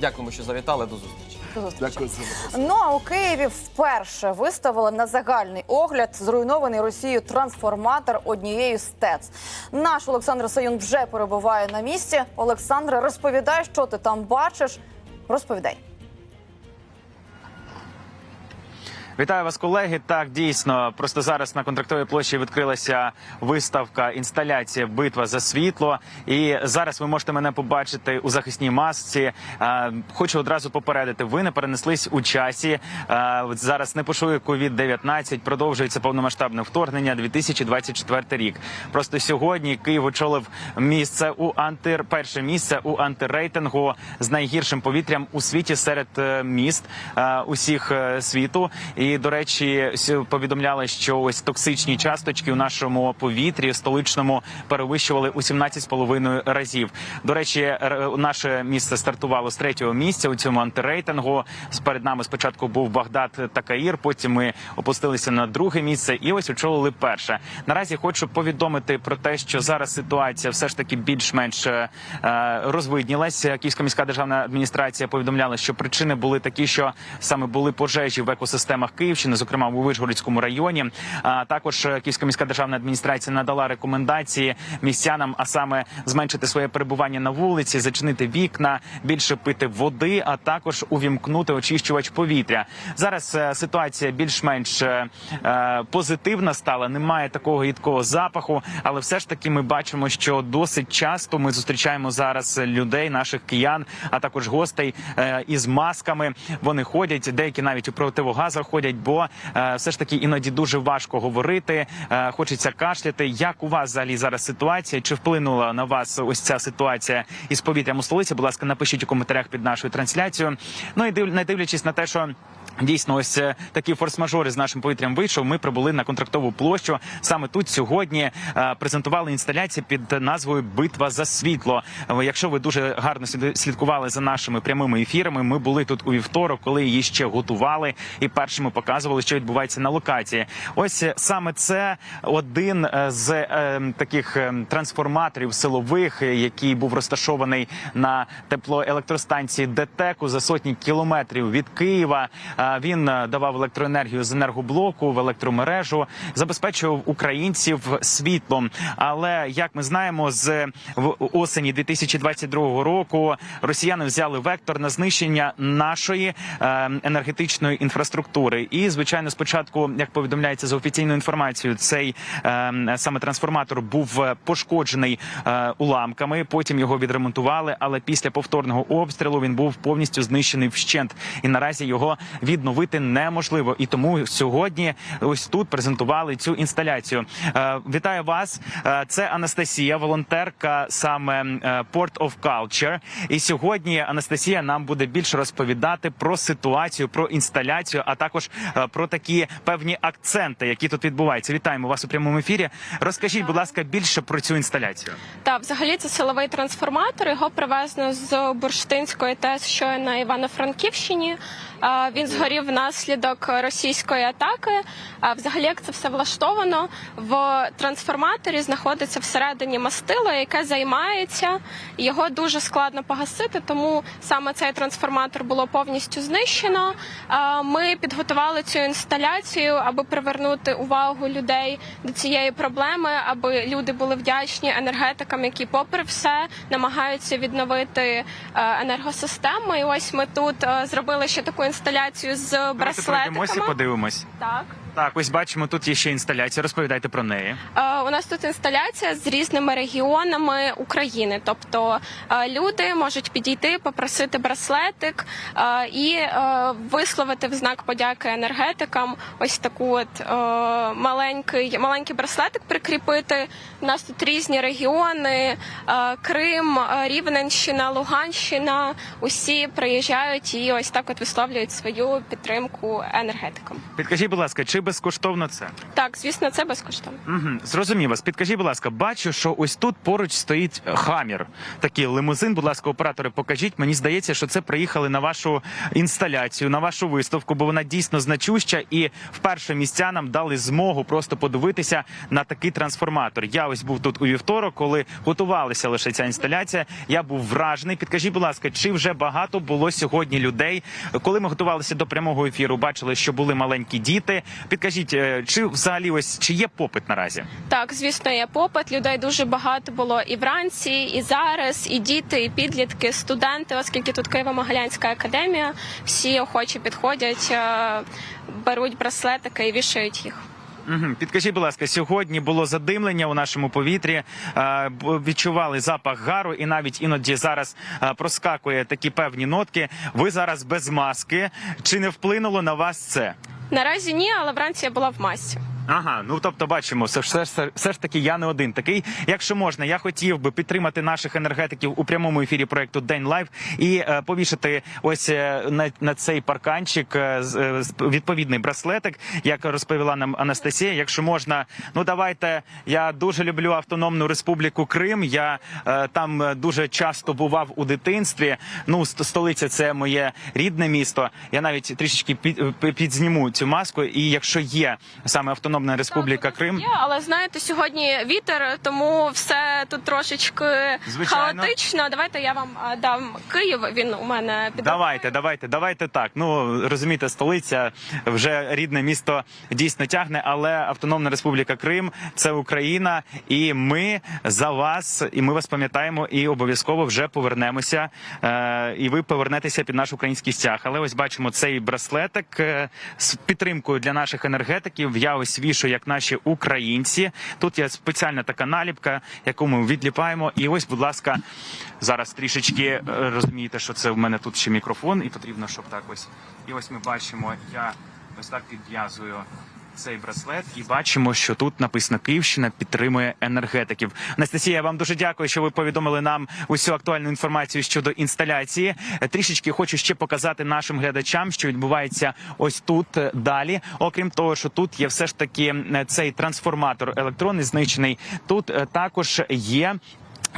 Дякуємо, що завітали. До зустрічі. До зустрічі. Дякую за. Ну а у Києві вперше виставили на загальний огляд зруйнований Росією трансформатор однієї з ТЕЦ. Наш Олександр Саюн вже перебуває на місці. Олександре, розповідай, що ти там бачиш. Розповідай. Вітаю вас, колеги. Так, дійсно, просто зараз на контрактовій площі відкрилася виставка інсталяція Битва за світло. І зараз ви можете мене побачити у захисній масці. Е, Хочу одразу попередити. Ви не перенеслись у часі. Е, Зараз не пошує COVID-19, продовжується повномасштабне вторгнення 2024 рік. Просто сьогодні Київ очолив місце у антир перше місце у антирейтингу з найгіршим повітрям у світі серед е, міст усіх світу. І до речі, повідомляли, що ось токсичні часточки у нашому повітрі столичному перевищували у 17,5 разів. До речі, наше місце стартувало з третього місця у цьому антирейтингу. Перед нами спочатку був Багдад та Каїр. Потім ми опустилися на друге місце, і ось очолили перше. Наразі хочу повідомити про те, що зараз ситуація все ж таки більш-менш е, розвиднілася. Київська міська державна адміністрація повідомляла, що причини були такі, що саме були пожежі в екосистемах Київщини, зокрема у Вишгородському районі. Також е, Київська міська державна адміністрація надала рекомендації містянам, а саме зменшити своє перебування на вулиці, зачинити вікна, більше пити води, а також увімкнути очищувач повітря. Зараз е, ситуація більш-менш е, позитивна стала. Немає такого гідкого запаху, але все ж таки ми бачимо, що досить часто ми зустрічаємо зараз людей, наших киян, а також гостей із масками. Вони ходять, деякі навіть у противогазах ходять, бо е, все ж таки іноді дуже важко говорити. е, Хочеться кашляти. Як у вас взагалі зараз ситуація? Чи вплинула на вас ось ця ситуація із повітрям у столиці? Будь ласка, напишіть у коментарях під нашою трансляцією. Ну і не дивлячись на те, що. Дійсно, ось е, такі форс-мажори з нашим повітрям вийшов. Ми прибули на контрактову площу. Саме тут сьогодні е, презентували інсталяцію під назвою Битва за світло. Е, Якщо ви дуже гарно слід- слідкували за нашими прямими ефірами, ми були тут у вівторок, коли її ще готували, і першими показували, що відбувається на локації. Ось саме це один з таких трансформаторів силових, який був розташований на теплоелектростанції ДТЕКу за сотні кілометрів від Києва. Е, Він е, давав електроенергію з енергоблоку в електромережу, забезпечував українців світлом. Але як ми знаємо, з осені 2022 року росіяни взяли вектор на знищення нашої е, енергетичної інфраструктури. І звичайно, спочатку, як повідомляється за офіційною інформацією, цей саме трансформатор був пошкоджений уламками. Потім його відремонтували. Але після повторного обстрілу він був повністю знищений вщент. І наразі його відновити неможливо. І тому сьогодні ось тут презентували цю інсталяцію. Е, Вітаю вас! Е, Це Анастасія, волонтерка саме е, Port of Culture. І сьогодні Анастасія нам буде більше розповідати про ситуацію, про інсталяцію, а також про такі певні акценти, які тут відбуваються. Вітаємо вас у прямому ефірі. Розкажіть, будь ласка, більше про цю інсталяцію. Так, взагалі це силовий трансформатор. Його привезено з Бурштинської ТЕС, що на Івано-Франківщині. Він згорів внаслідок російської атаки. А взагалі, як це все влаштовано, в трансформаторі знаходиться всередині мастило, яке займається. Його дуже складно погасити, тому саме цей трансформатор було повністю знищено. Ми підготували цю інсталяцію, аби привернути увагу людей до цієї проблеми, аби люди були вдячні енергетикам, які, попри все, намагаються відновити е, енергосистему. І ось ми тут е, зробили ще таку інсталяцію з Давайте пройдемося, браслетиками. подивимось. Так. Так, ось бачимо, тут є ще інсталяція. Розповідайте про неї. Е, У нас тут інсталяція з різними регіонами України. Тобто е, люди можуть підійти, попросити браслетик е, і е, висловити в знак подяки енергетикам. Ось таку от е, маленький, маленький браслетик прикріпити. У нас тут різні регіони: е, Крим, е, Рівненщина, Луганщина. Усі приїжджають і ось так от висловлюють свою підтримку енергетикам. Підкажіть, будь ласка, чи безкоштовно це. Так, звісно, це безкоштовно. Угу. Зрозумів вас. Підкажіть, будь ласка, бачу, що ось тут поруч стоїть хамір. Такий лимузин. Будь ласка, оператори, покажіть. Мені здається, що це приїхали на вашу інсталяцію, на вашу виставку, бо вона дійсно значуща. І вперше містянам дали змогу просто подивитися на такий трансформатор. Я ось був тут у вівторок, коли готувалася лише ця інсталяція. Я був вражений. Підкажіть, будь ласка, чи вже багато було сьогодні людей? Коли ми готувалися до прямого ефіру, бачили, що були маленькі діти. Підкажіть, е, чи взагалі ось чи є попит наразі? Так, звісно, є попит. Людей дуже багато було і вранці, і зараз, і діти, і підлітки, студенти, оскільки тут Києво-Могилянська академія, всі охочі підходять, е, беруть браслетики і вішають їх. Підкажіть, будь ласка, сьогодні було задимлення у нашому повітрі. е, Відчували запах гару, і навіть іноді зараз е, проскакує такі певні нотки. Ви зараз без маски. Чи не вплинуло на вас це? Наразі ні, але вранці я була в масці. Ага, ну тобто бачимо, все, ж- все, все ж таки я не один такий. Якщо можна, я хотів би підтримати наших енергетиків у прямому ефірі проекту День Лайв і е, повішати ось е, на, на цей парканчик е, е, відповідний браслетик, як розповіла нам Анастасія. Якщо можна, ну давайте. Я дуже люблю Автономну Республіку Крим. Я е, там е, дуже часто бував у дитинстві. Ну, ст- столиця це моє рідне місто. Я навіть трішечки під, підзніму цю маску. І якщо є саме Автономна Республіка Крим. Є, але знаєте, сьогодні вітер, тому все тут трошечки Звичайно. хаотично. Давайте я вам дам Київ. Він у мене під Давайте, давайте, давайте так. Ну розумієте, столиця вже рідне місто дійсно тягне, але Автономна Республіка Крим це Україна, і ми за вас, і ми вас пам'ятаємо, і обов'язково вже повернемося. Е, і ви повернетеся під наш український стяг. Але ось бачимо цей браслетик е, з підтримкою для наших енергетиків. Я ось вішу, як наші українці. Тут є спеціальна така наліпка, яку ми відліпаємо. І ось, будь ласка, зараз трішечки е, розумієте, що це в мене тут ще мікрофон, і потрібно, щоб так ось. І ось ми бачимо, я ось так підв'язую. Цей браслет і бачимо, що тут написано Київщина підтримує енергетиків. Анастасія, вам дуже дякую, що ви повідомили нам усю актуальну інформацію щодо інсталяції. Трішечки хочу ще показати нашим глядачам, що відбувається ось тут е, далі. Окрім того, що тут є все ж таки е, цей трансформатор електронний знищений. Тут е, також є.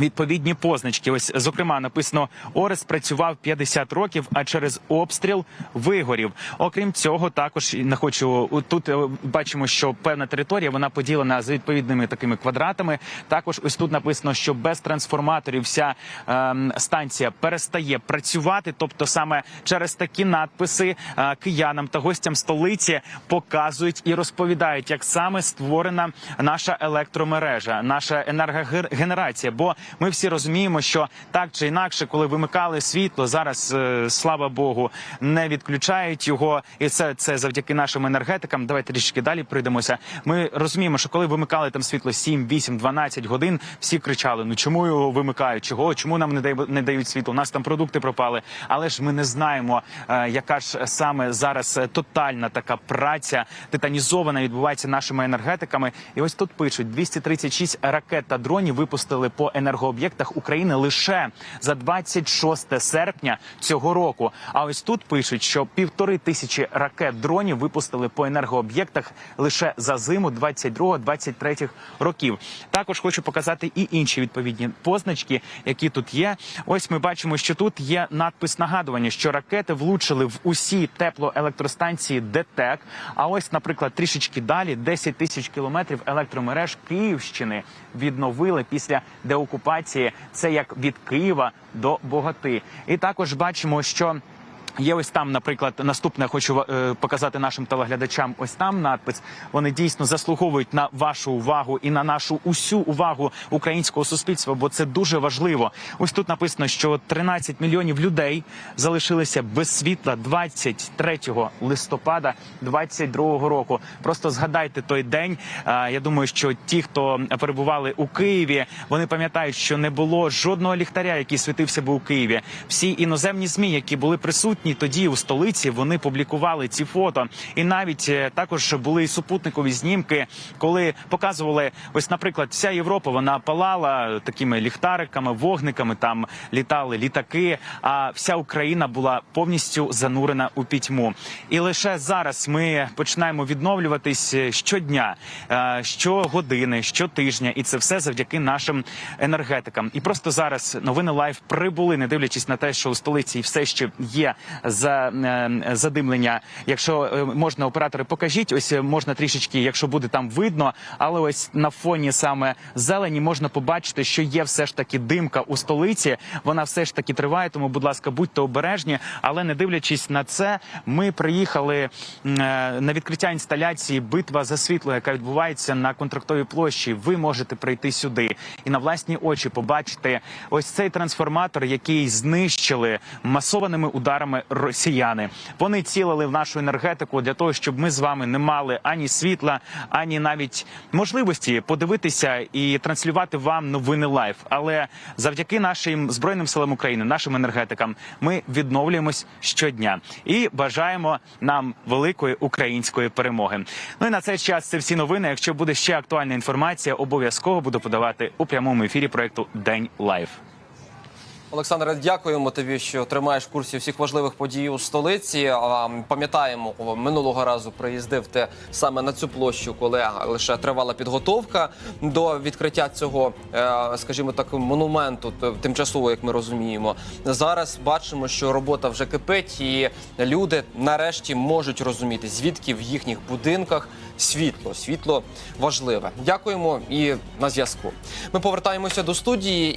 Відповідні позначки, ось зокрема написано Орес працював 50 років, а через обстріл вигорів. Окрім цього, також не хочу тут. е, Бачимо, що певна територія вона поділена з відповідними такими квадратами. Також ось тут написано, що без трансформаторів вся ем, станція перестає працювати. Тобто, саме через такі надписи е, киянам та гостям столиці показують і розповідають, як саме створена наша електромережа, наша енергогенерація. Бо ми всі розуміємо, що так чи інакше, коли вимикали світло, зараз е, слава Богу, не відключають його, і це, це завдяки нашим енергетикам. Давайте трішки далі прийдемося. Ми розуміємо, що коли вимикали там світло 7, 8, 12 годин, всі кричали: ну чому його вимикають? Чого? Чому нам не дають не дають світло? У нас там продукти пропали. Але ж ми не знаємо, е, яка ж саме зараз тотальна така праця титанізована відбувається нашими енергетиками. І ось тут пишуть 236 ракет та дронів випустили по енергооб'єктах України лише за 26 серпня цього року. А ось тут пишуть, що півтори тисячі ракет дронів випустили по енергооб'єктах лише за зиму 22-23 років. Також хочу показати і інші відповідні позначки, які тут є. Ось ми бачимо, що тут є надпис нагадування, що ракети влучили в усі теплоелектростанції ДТЕК. А ось, наприклад, трішечки далі 10 тисяч кілометрів електромереж Київщини відновили після деокупації. Це як від Києва до Богати. І також бачимо, що. Є ось там, наприклад, наступне хочу е, показати нашим телеглядачам. Ось там надпис. Вони дійсно заслуговують на вашу увагу і на нашу усю увагу українського суспільства, бо це дуже важливо. Ось тут написано, що 13 мільйонів людей залишилися без світла 23 листопада 22 року. Просто згадайте той день. Е, Я думаю, що ті, хто перебували у Києві, вони пам'ятають, що не було жодного ліхтаря, який світився би у Києві. Всі іноземні змі, які були присутні їхній тоді у столиці вони публікували ці фото, і навіть е, також були і супутникові знімки, коли показували ось, наприклад, вся Європа вона палала такими ліхтариками, вогниками. Там літали літаки. А вся Україна була повністю занурена у пітьму. І лише зараз ми починаємо відновлюватись е, щодня, е, щогодини, щотижня, і це все завдяки нашим енергетикам. І просто зараз новини лайф прибули, не дивлячись на те, що у столиці все ще є за е, задимлення. Якщо е, можна, оператори, покажіть. Ось е, можна трішечки, якщо буде там видно, але ось на фоні саме зелені можна побачити, що є все ж таки димка у столиці. Вона все ж таки триває. Тому, будь ласка, будьте обережні. Але не дивлячись на це, ми приїхали на відкриття інсталяції Битва за світло, яка відбувається на контрактовій площі. Ви можете прийти сюди і на власні очі побачити ось цей трансформатор, який знищили масованими ударами росіяни. Вони цілили в нашу енергетику для того, щоб ми з вами не мали ані світла, ані навіть можливості подивитися і транслювати вам новини лайф. Але завдяки нашим збройним силам України, нашим енергетикам, ми відновлюємось щодня і бажаємо нам великої української перемоги. Ну і на цей час це всі новини. Якщо буде ще актуальна інформація, обов'язково буду подавати у прямому ефірі проекту День Лайф. Олександре, дякуємо тобі, що тримаєш в курсі всіх важливих подій у столиці. Пам'ятаємо, минулого разу приїздив ти саме на цю площу, коли лише тривала підготовка до відкриття цього, е, скажімо так, монументу тимчасово, як ми розуміємо. Зараз бачимо, що робота вже кипить, і люди нарешті можуть розуміти, звідки в їхніх будинках світло. Світло важливе. Дякуємо і на зв'язку. Ми повертаємося до студії.